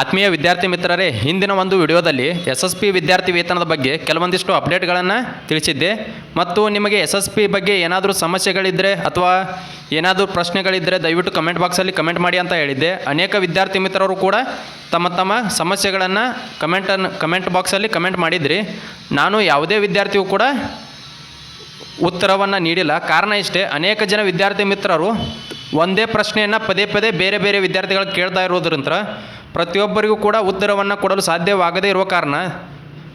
ಆತ್ಮೀಯ ವಿದ್ಯಾರ್ಥಿ ಮಿತ್ರರೇ, ಹಿಂದಿನ ಒಂದು ವಿಡಿಯೋದಲ್ಲಿ ಎಸ್ ಎಸ್ ಪಿ ವಿದ್ಯಾರ್ಥಿ ವೇತನದ ಬಗ್ಗೆ ಕೆಲವೊಂದಿಷ್ಟು ಅಪ್ಡೇಟ್ಗಳನ್ನು ತಿಳಿಸಿದ್ದೆ. ಮತ್ತು ನಿಮಗೆ ಎಸ್ ಎಸ್ ಪಿ ಬಗ್ಗೆ ಏನಾದರೂ ಸಮಸ್ಯೆಗಳಿದ್ದರೆ ಅಥವಾ ಏನಾದರೂ ಪ್ರಶ್ನೆಗಳಿದ್ದರೆ ದಯವಿಟ್ಟು ಕಮೆಂಟ್ ಬಾಕ್ಸಲ್ಲಿ ಕಮೆಂಟ್ ಮಾಡಿ ಅಂತ ಹೇಳಿದ್ದೆ. ಅನೇಕ ವಿದ್ಯಾರ್ಥಿ ಮಿತ್ರರು ಕೂಡ ತಮ್ಮ ತಮ್ಮ ಸಮಸ್ಯೆಗಳನ್ನು ಕಮೆಂಟನ್ನು, ಕಮೆಂಟ್ ಬಾಕ್ಸಲ್ಲಿ ಕಮೆಂಟ್ ಮಾಡಿದ್ರಿ. ನಾನು ಯಾವುದೇ ವಿದ್ಯಾರ್ಥಿಯು ಕೂಡ ಉತ್ತರವನ್ನು ನೀಡಿಲ್ಲ. ಕಾರಣ ಇಷ್ಟೇ, ಅನೇಕ ಜನ ವಿದ್ಯಾರ್ಥಿ ಮಿತ್ರರು ಒಂದೇ ಪ್ರಶ್ನೆಯನ್ನು ಪದೇ ಪದೇ ಬೇರೆ ಬೇರೆ ವಿದ್ಯಾರ್ಥಿಗಳು ಕೇಳ್ತಾ ಇರೋದ್ರಿಂದ ಪ್ರತಿಯೊಬ್ಬರಿಗೂ ಕೂಡ ಉತ್ತರವನ್ನು ಕೊಡಲು ಸಾಧ್ಯವಾಗದೇ ಇರುವ ಕಾರಣ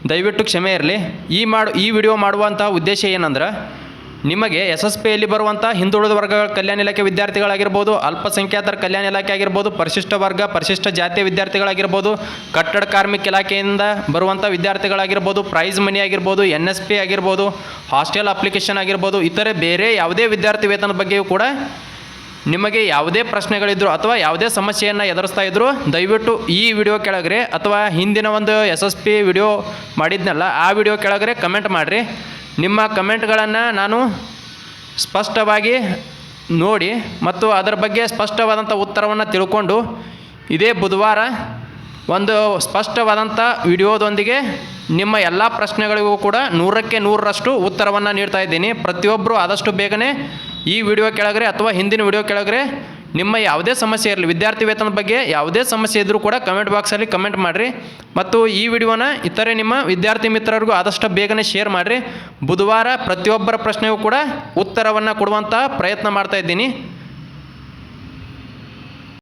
ದಯವಿಟ್ಟು ಕ್ಷಮೆ ಇರಲಿ. ಈ ಮಾಡು, ಈ ವಿಡಿಯೋ ಮಾಡುವಂತಹ ಉದ್ದೇಶ ಏನಂದ್ರೆ ನಿಮಗೆ ಎಸ್ ಎಸ್ ಪಿಯಲ್ಲಿ ಬರುವಂಥ ಹಿಂದುಳಿದ ವರ್ಗಗಳ ಕಲ್ಯಾಣ ಇಲಾಖೆ ವಿದ್ಯಾರ್ಥಿಗಳಾಗಿರ್ಬೋದು, ಅಲ್ಪಸಂಖ್ಯಾತರ ಕಲ್ಯಾಣ ಇಲಾಖೆ ಆಗಿರ್ಬೋದು, ಪರಿಶಿಷ್ಟ ವರ್ಗ, ಪರಿಶಿಷ್ಟ ಜಾತಿಯ ವಿದ್ಯಾರ್ಥಿಗಳಾಗಿರ್ಬೋದು, ಕಟ್ಟಡ ಕಾರ್ಮಿಕ ಇಲಾಖೆಯಿಂದ ಬರುವಂಥ ವಿದ್ಯಾರ್ಥಿಗಳಾಗಿರ್ಬೋದು ಪ್ರೈಸ್ ಮನಿ ಆಗಿರ್ಬೋದು ಎನ್ ಎಸ್ ಪಿ ಆಗಿರ್ಬೋದು ಹಾಸ್ಟೆಲ್ ಅಪ್ಲಿಕೇಶನ್ ಆಗಿರ್ಬೋದು, ಇತರೆ ಬೇರೆ ಯಾವುದೇ ವಿದ್ಯಾರ್ಥಿ ವೇತನದ ಬಗ್ಗೆಯೂ ಕೂಡ ನಿಮಗೆ ಯಾವುದೇ ಪ್ರಶ್ನೆಗಳಿದ್ರು ಅಥವಾ ಯಾವುದೇ ಸಮಸ್ಯೆಯನ್ನು ಎದುರಿಸ್ತಾ ಇದ್ದರೂ ದಯವಿಟ್ಟು ಈ ವಿಡಿಯೋ ಕೆಳಗ್ರೆ ಅಥವಾ ಹಿಂದಿನ ಒಂದು ಎಸ್ ಎಸ್ ಪಿ ವಿಡಿಯೋ ಮಾಡಿದ್ನಲ್ಲ, ಆ ವಿಡಿಯೋ ಕೆಳಗ್ರೆ ಕಮೆಂಟ್ ಮಾಡಿರಿ. ನಿಮ್ಮ ಕಮೆಂಟ್ಗಳನ್ನು ನಾನು ಸ್ಪಷ್ಟವಾಗಿ ನೋಡಿ ಮತ್ತು ಅದರ ಬಗ್ಗೆ ಸ್ಪಷ್ಟವಾದಂಥ ಉತ್ತರವನ್ನು ತಿಳ್ಕೊಂಡು ಇದೇ ಬುಧವಾರ ಒಂದು ಸ್ಪಷ್ಟವಾದಂಥ ವಿಡಿಯೋದೊಂದಿಗೆ ನಿಮ್ಮ ಎಲ್ಲ ಪ್ರಶ್ನೆಗಳಿಗೂ ಕೂಡ ನೂರಕ್ಕೆ ನೂರರಷ್ಟು ಉತ್ತರವನ್ನು ನೀಡ್ತಾ ಇದ್ದೀನಿ. ಪ್ರತಿಯೊಬ್ಬರು ಆದಷ್ಟು ಬೇಗನೆ ಈ ವಿಡಿಯೋ ಕೆಳಗರೆ ಅಥವಾ ಹಿಂದಿನ ವಿಡಿಯೋ ಕೆಳಗರೆ ನಿಮ್ಮ ಯಾವುದೇ ಸಮಸ್ಯೆ ಇರಲಿ, ವಿದ್ಯಾರ್ಥಿ ವೇತನದ ಬಗ್ಗೆ ಯಾವುದೇ ಸಮಸ್ಯೆ ಇದ್ದರೂ ಕೂಡ ಕಮೆಂಟ್ ಬಾಕ್ಸಲ್ಲಿ ಕಮೆಂಟ್ ಮಾಡಿರಿ. ಮತ್ತು ಈ ವಿಡಿಯೋನ ಇತರೆ ನಿಮ್ಮ ವಿದ್ಯಾರ್ಥಿ ಮಿತ್ರರಿಗೂ ಆದಷ್ಟು ಬೇಗನೆ ಶೇರ್ ಮಾಡಿರಿ. ಬುಧವಾರ ಪ್ರತಿಯೊಬ್ಬರ ಪ್ರಶ್ನೆಗೂ ಕೂಡ ಉತ್ತರವನ್ನು ಕೊಡುವಂಥ ಪ್ರಯತ್ನ ಮಾಡ್ತಾ ಇದ್ದೀನಿ.